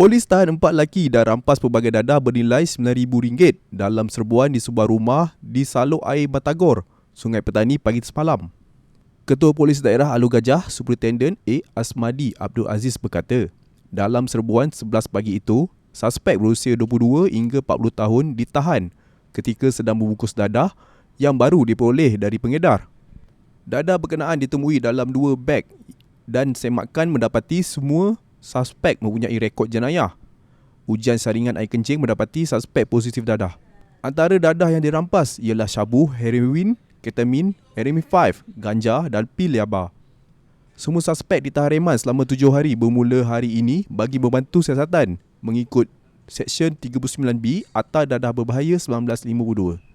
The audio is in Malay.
Polis tahan empat lelaki dan rampas pelbagai dadah bernilai RM9,000 dalam serbuan di sebuah rumah di Saluk Air Batagor, Sungai Petani pagi semalam. Ketua Polis Daerah Alu Gajah, Superintendent A. Asmadi Abdul Aziz berkata, dalam serbuan 11 pagi itu, suspek berusia 22 hingga 40 tahun ditahan ketika sedang membungkus dadah yang baru diperoleh dari pengedar. Dadah berkenaan ditemui dalam dua beg dan semakan mendapati semua suspek mempunyai rekod jenayah. Ujian saringan air kencing mendapati suspek positif dadah. Antara dadah yang dirampas ialah syabu, heroin, ketamin, heroin 5, ganja dan pil yaba. Semua suspek ditahan reman selama tujuh hari bermula hari ini bagi membantu siasatan mengikut Seksyen 39B Atas Dadah Berbahaya 1952.